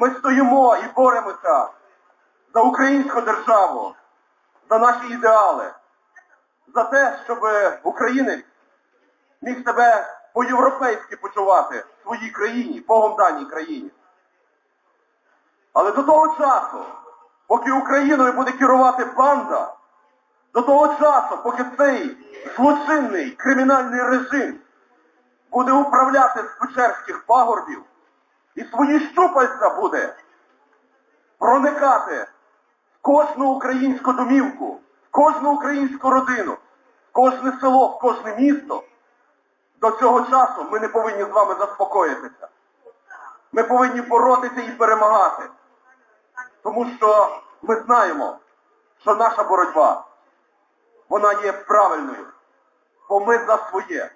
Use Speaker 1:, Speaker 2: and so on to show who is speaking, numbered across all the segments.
Speaker 1: Ми стоїмо і боремося за українську державу, за наші ідеали, за те, щоб українець міг себе по-європейськи почувати в своїй країні, Богом даній країні. Але до того часу, поки Україною буде керувати банда, до того часу, поки цей злочинний кримінальний режим буде управляти з Печерських пагорбів і свої щупальця буде проникати в кожну українську домівку, в кожну українську родину, в кожне село, в кожне місто, до цього часу ми не повинні з вами заспокоїтися. Ми повинні боротися і перемагати. Тому що ми знаємо, що наша боротьба, вона є правильною. Бо ми за своє.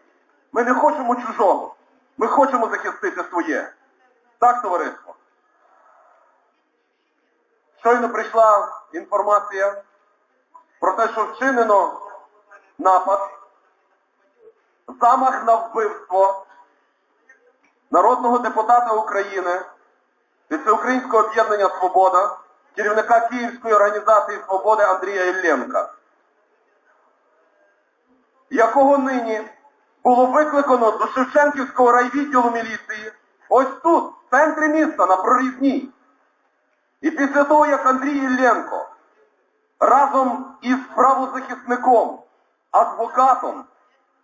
Speaker 1: Ми не хочемо чужого. Ми хочемо захистити своє. Так, товариство? Щойно прийшла інформація про те, що вчинено напад, замах на вбивство народного депутата України від Всеукраїнського об'єднання Свобода, керівника Київської організації Свободи Андрія Ілленка, якого нині було викликано до Шевченківського райвідділу міліції, ось тут, в центрі міста, на прорізній. І після того, як Андрій Ілленко разом із правозахисником, адвокатом,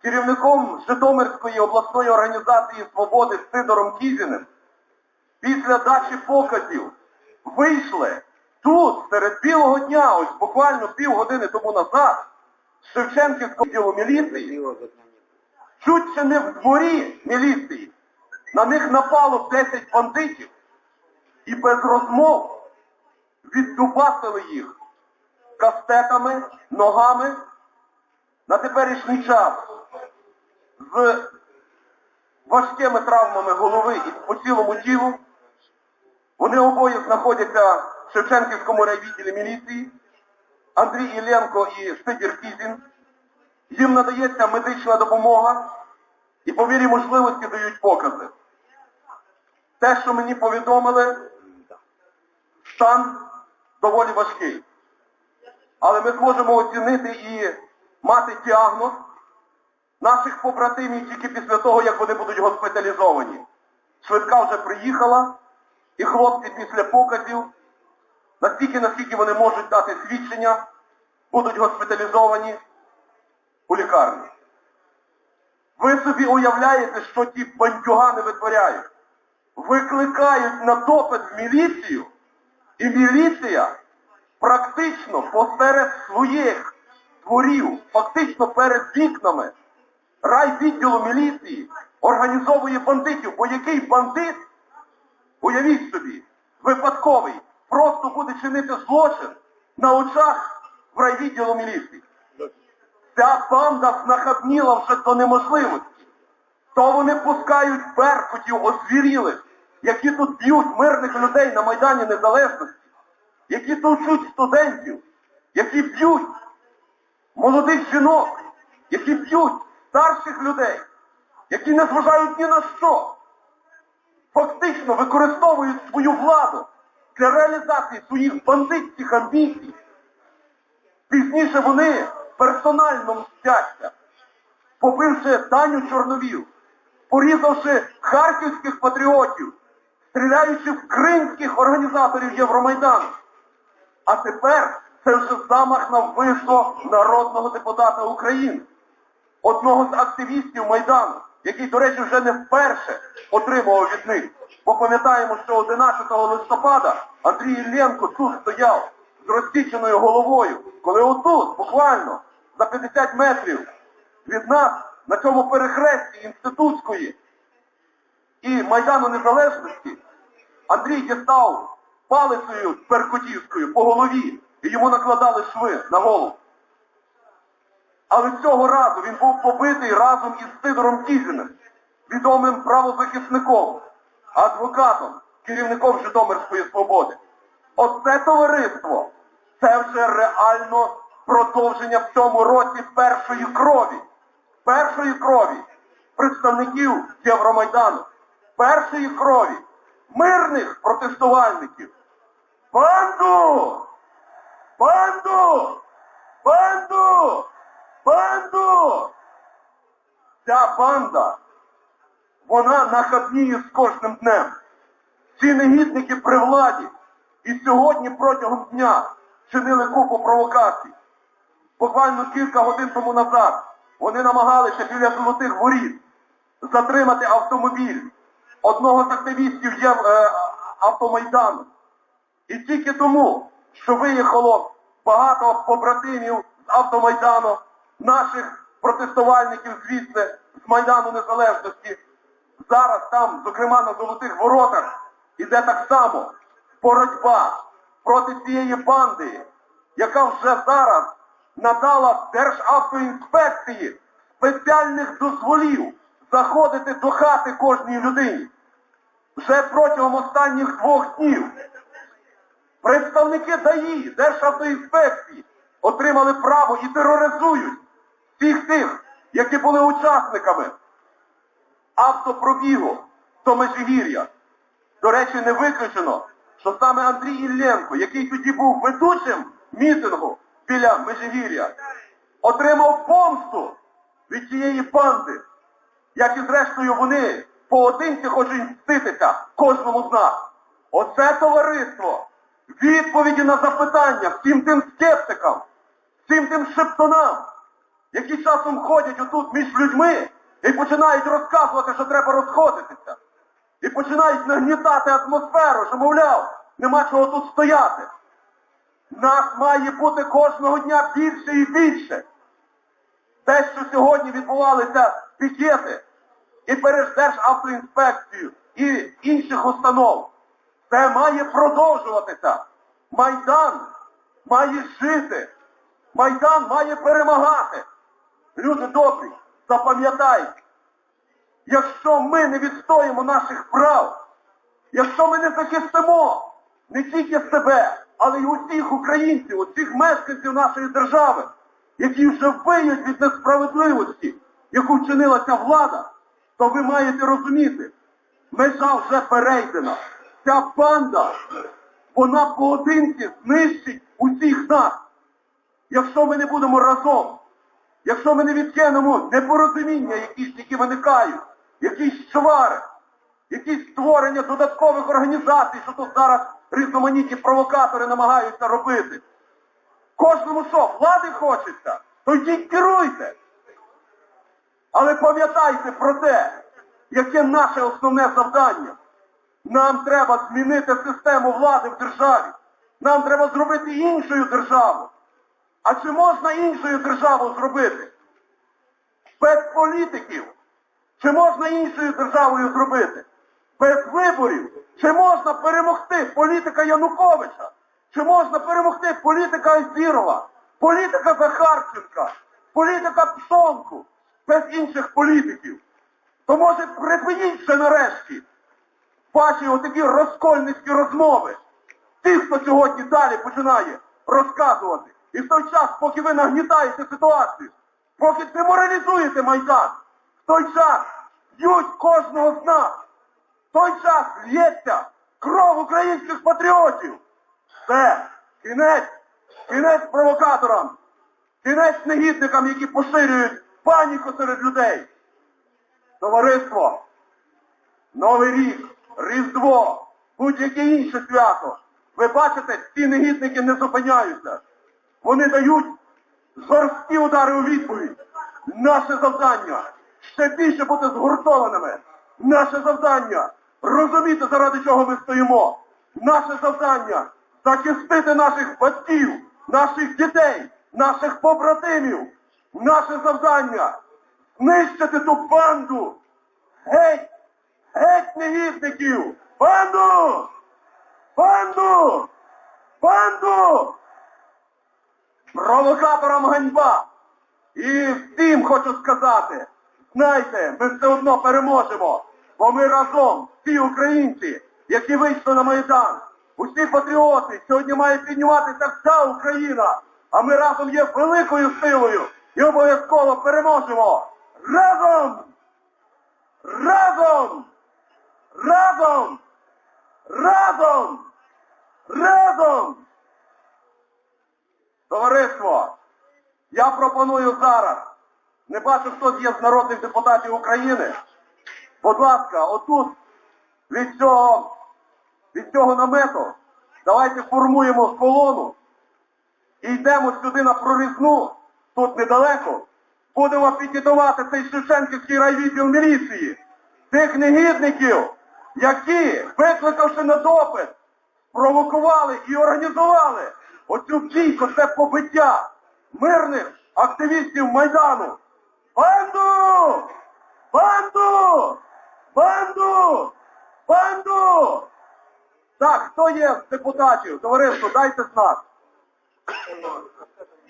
Speaker 1: керівником Житомирської обласної організації Свободи Сидором Кізіним, після дачі показів вийшли тут, серед білого дня, ось буквально півгодини тому назад, з Шевченківського відділу міліції, чуть чи не в дворі міліції, на них напало 10 бандитів і без розмов віддубасили їх кастетами, ногами на теперішній час з важкими травмами голови і по цілому тілу. Вони обоє знаходяться в Шевченківському райвідділі міліції. Андрій Ілленко і Сидір Кізін. Їм надається медична допомога і по мірі можливості дають покази. Те, що мені повідомили, стан доволі важкий. Але ми зможемо оцінити і мати діагноз наших побратимів тільки після того, як вони будуть госпіталізовані. Швидка вже приїхала, і хлопці після показів, настільки, наскільки вони можуть дати свідчення, будуть госпіталізовані у лікарні. Ви собі уявляєте, що ті бандюгани витворяють? Викликають на допит в міліцію, і міліція практично посеред своїх дворів, фактично перед вікнами райвідділу міліції організовує бандитів, бо який бандит, уявіть собі, випадковий, просто буде чинити злочин на очах в райвідділу міліції. Ця банда знахабніла вже до неможливості. То вони пускають беркутів озвірілих, які тут б'ють мирних людей на Майдані Незалежності, які товчуть студентів, які б'ють молодих жінок, які б'ють старших людей, які не зважають ні на що, фактично використовують свою владу для реалізації своїх бандитських амбіцій. Пізніше вони персонально мстяться, побивши Таню Чорновіл, порізавши харківських патріотів, стріляючи в кримських організаторів Євромайдану. А тепер це вже замах на вбивство народного депутата України, одного з активістів Майдану, який, до речі, вже не вперше отримував від них. Бо пам'ятаємо, що 11 листопада Андрій Ілленко тут стояв з розсіченою головою, коли отут, буквально за 50 метрів від нас, на цьому перехресті інститутської і Майдану Незалежності, Андрій дістав палицею перкутівською по голові і йому накладали шви на голову. Але цього разу він був побитий разом із Сидором Кізіним, відомим правозахисником, адвокатом, керівником Житомирської свободи. Оце товариство, це вже реально продовження в цьому році першої крові, першої крові представників Євромайдану, першої крові мирних протестувальників. Банду! Банду! Банду! Банду! Ця банда, вона нахабніє з кожним днем. Ці негідники при владі і сьогодні протягом дня чинили купу провокацій. Буквально кілька годин тому назад вони намагалися біля золотих воріт затримати автомобіль одного з активістів є, е, автомайдану. І тільки тому, що виїхало багато побратимів з автомайдану, наших протестувальників звідси, з Майдану Незалежності, зараз там, зокрема на Золотих Воротах, іде так само боротьба проти цієї банди, яка вже зараз надала Державтоінспекції спеціальних дозволів заходити до хати кожній людині. Вже протягом останніх двох днів представники ДАІ, Державтоінспекції отримали право і тероризують всіх тих, які були учасниками автопробігу до Межигір'я. До речі, не виключено, що саме Андрій Ілленко, який тоді був ведучим мітингу біля Межигір'я, отримав помсту від цієї банди, як і зрештою вони поодинці хочуть мститися кожному з нас. Оце товариство відповіді на запитання всім тим скептикам, всім тим шептунам, які часом ходять отут між людьми і починають розказувати, що треба розходитися. І починають нагнітати атмосферу, що, мовляв, нема чого тут стояти. Нас має бути кожного дня більше і більше. Те, що сьогодні відбувалися пікети і перед Державтоінспекцією, і інших установ, це має продовжуватися. Майдан має жити. Майдан має перемагати. Люди добрі, запам'ятайте, якщо ми не відстоїмо наших прав, якщо ми не захистимо не тільки себе, але й усіх українців, усіх мешканців нашої держави, які вже виють від несправедливості, яку вчинила ця влада, то ви маєте розуміти, межа вже перейдена. Ця банда, вона поодинці знищить усіх нас. Якщо ми не будемо разом, якщо ми не відкинемо непорозуміння, якісь, які виникають, якісь чвари, якісь створення додаткових організацій, що тут зараз різноманітні провокатори намагаються робити. Кожному що, влади хочеться, то йдіть керуйте. Але пам'ятайте про те, яке наше основне завдання. Нам треба змінити систему влади в державі. Нам треба зробити іншою державу. А чи можна іншою державу зробити? Без політиків. Чи можна іншою державою зробити? Без виборів. Чи можна перемогти політика Януковича? Чи можна перемогти політика Айзірова, політика Захарченка, політика Пшонку, без інших політиків? То може припиніть ще нарешті ваші отакі розкольницькі розмови. Тих, хто сьогодні далі починає розказувати. І в той час, поки ви нагнітаєте ситуацію, поки деморалізуєте Майдан, в той час б'ють кожного з нас, в той час лється кров українських патріотів. Все, кінець, кінець провокаторам, кінець негідникам, які поширюють паніку серед людей. Товариство, Новий рік, Різдво, будь-яке інше свято. Ви бачите, ці негідники не зупиняються. Вони дають жорсткі удари у відповідь. Наше завдання ще більше бути згуртованими. Наше завдання розуміти, заради чого ми стоїмо. Наше завдання захистити наших батьків, наших дітей, наших побратимів. Наше завдання знищити ту банду. Геть! Геть негідників! Банду! Банду! Банду! Провокаторам ганьба! І всім хочу сказати, знайте, ми все одно переможемо, бо ми разом, всі українці, які вийшли на Майдан, усі патріоти, сьогодні має підніматися вся Україна, а ми разом є великою силою і обов'язково переможемо! Разом! Разом! Разом! Разом! Разом! Товариство, я пропоную зараз, не бачу, хто є з народних депутатів України. Будь ласка, отут від цього, від цього намету давайте формуємо колону і йдемо сюди на прорізну, тут недалеко. Будемо пікетувати цей Шевченківський райвідділ міліції, тих негідників, які, викликавши на допит, провокували і організували оцю бійку, це побиття мирних активістів Майдану. Банду! Банду! Банду! Банду! Так, хто є з депутатів? Товариство, дайте знак.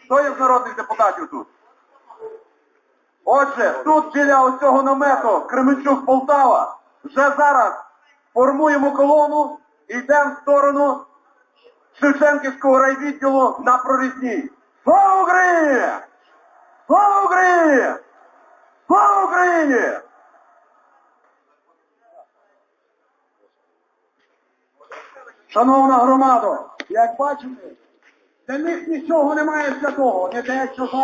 Speaker 1: Хто є з народних депутатів тут? Отже, тут біля оцього намету Кременчук Полтава вже зараз формуємо колону і йдемо в сторону Шевченківського райвідділу на прорізній. Слава Україні! Слава Україні! Слава Україні!
Speaker 2: Шановна громада, як бачите, для них нічого немає святого, не те, що